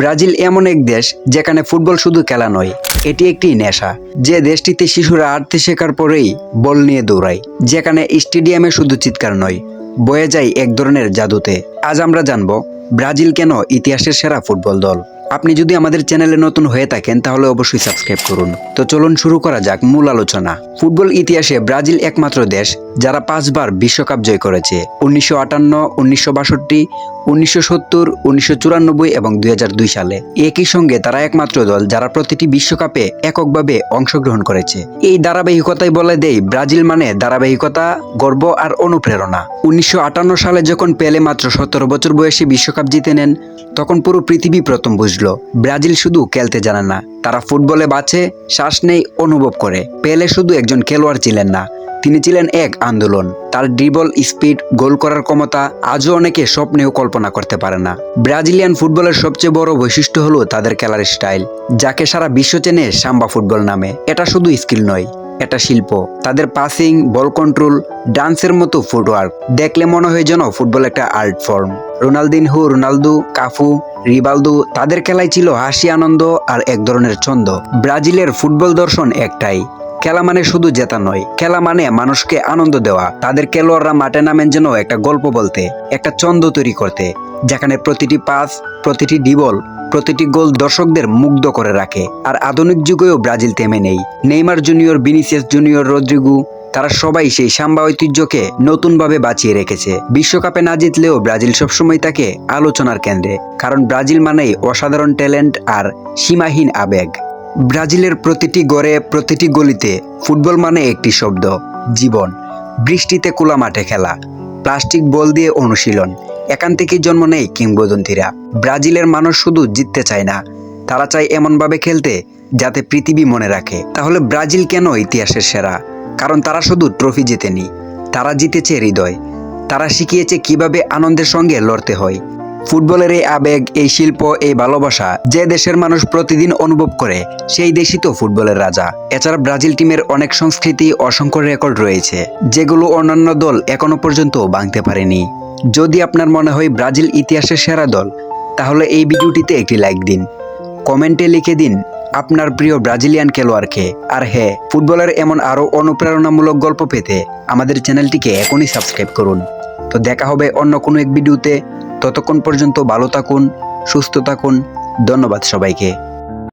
Brazil এমন এক দেশ যেখানে ফুটবল শুধু খেলা নয়, এটি একটি নেশা। যে দেশটিতে শিশুরা আটতে শেখার পরেই বল নিয়ে দৌড়ায়, যেখানে স্টেডিয়ামে শুধু চিৎকার নয়, বয়ে যায় এক ধরনের জাদুতে। আজ আমরা জানব, ব্রাজিল কেন ইতিহাসের সেরা ফুটবল দল? আপনি যদি আমাদের চ্যানেলে নতুন হয়ে থাকেন, তাহলে অবশ্যই সাবস্ক্রাইব করুন। তো চলুন শুরু করা যাক মূল আলোচনা। ফুটবল ইতিহাসে ব্রাজিল একমাত্র দেশ যারা পাঁচবার বিশ্বকাপ জয় করেছে, উনিশশো আটান্ন, উনিশশো বাষট্টি, উনিশশো সত্তর, উনিশশো চুরানব্বই এবং দুই হাজার দুই সালে। একই সঙ্গে তারা একমাত্র দল যারা প্রতিটি বিশ্বকাপে এককভাবে অংশগ্রহণ করেছে। এই ধারাবাহিকতাই বলে দেয় ব্রাজিল মানে ধারাবাহিকতা, গর্ব আর অনুপ্রেরণা। উনিশশো আটান্ন সালে যখন পেলে মাত্র সতেরো বছর বয়সে বিশ্বকাপ জিতে নেন, তখন পুরো পৃথিবী প্রথম বুঝলো, ব্রাজিল শুধু খেলতে জানে না, তারা ফুটবলে বাঁচে, শ্বাস নেই অনুভব করে। পেলে শুধু একজন খেলোয়াড় ছিলেন না তিনি ছিলেন এক আন্দোলন। তার ড্রিবল স্পিড গোল করার ক্ষমতা আজও অনেকে স্বপ্নেও কল্পনা করতে পারে না। ব্রাজিলিয়ান ফুটবলের সবচেয়ে বড় বৈশিষ্ট্য হলো তাদের খেলার স্টাইল, যাকে সারা বিশ্ব চেনে সাম্বা ফুটবল নামে। এটা শুধু স্কিল নয়, এটা শিল্প। তাদের পাসিং বল কন্ট্রোল ডান্সের মতো ফুটওয়ার্ক দেখলে মনে হয় যেন ফুটবল একটা art form Ronaldinho, Ronaldo, Cafu, Rivaldo, তাদের খেলায় ছিল হাসি, আনন্দ আর এক ধরনের ছন্দ। ব্রাজিলের ফুটবল দর্শন একটাই। খেলা মানে শুধু জেতা নয়, খেলা মানে মানুষকে আনন্দ দেওয়া। তাদের খেলোয়াড়রা মাঠে নামেন যেন একটা গল্প বলতে, একটা ছন্দ তৈরি করতে, যেখানে প্রতিটি পাস, প্রতিটি ডিবল প্রতিটি গোল দর্শকদের মুগ্ধ করে রাখে। আর আধুনিক যুগেও ব্রাজিল থেমে নেই। Neymar junior Vinicius junior, Rodrygo, তারা সবাই সেই সাম্বা ঐতিহ্যকে নতুনভাবে বাঁচিয়ে রেখেছে। বিশ্বকাপে না জিতলেও ব্রাজিল সবসময় তাকে আলোচনার কেন্দ্রে। কারণ ব্রাজিল মানেই অসাধারণ ট্যালেন্ট আর সীমাহীন আবেগ। ব্রাজিলের প্রতিটি গড়ে প্রতিটি গলিতে ফুটবল মানে একটি শব্দ, জীবন। বৃষ্টিতে কোলা মাঠে খেলা, প্লাস্টিক বল দিয়ে অনুশীলন এখান থেকেই জন্ম নেয় কিংবদন্তিরা। ব্রাজিলের মানুষ শুধু জিততে চায় না, তারা চায় এমনভাবে খেলতে যাতে পৃথিবী মনে রাখে। তাহলে ব্রাজিল কেন ইতিহাসের সেরা? কারণ তারা শুধু ট্রফি জেতেনি, তারা জিতেছে হৃদয়। তারা শিখিয়েছে কীভাবে আনন্দের সঙ্গে লড়তে হয়। ফুটবলের এই আবেগ, এই শিল্প, এই ভালোবাসা যে দেশের মানুষ প্রতিদিন অনুভব করে, সেই দেশই তো ফুটবলের রাজা। এছাড়া ব্রাজিল টিমের অনেক সংস্কৃতি অসংখ্য রেকর্ড রয়েছে, যেগুলো অন্যান্য দল এখনও পর্যন্ত ভাঙতে পারেনি। যদি আপনার মনে হয় ব্রাজিল ইতিহাসের সেরা দল, তাহলে এই ভিডিওটিতে একটি লাইক দিন। কমেন্টে লিখে দিন, আপনার প্রিয় ব্রাজিলিয়ান খেলোয়াড়কে। আর হ্যাঁ ফুটবলের এমন আরও অনুপ্রেরণামূলক গল্প পেতে আমাদের চ্যানেলটিকে এখনই সাবস্ক্রাইব করুন। তো দেখা হবে অন্য কোনো এক ভিডিওতে। ততক্ষণ পর্যন্ত ভালো থাকুন, সুস্থ থাকুন। ধন্যবাদ সবাইকে।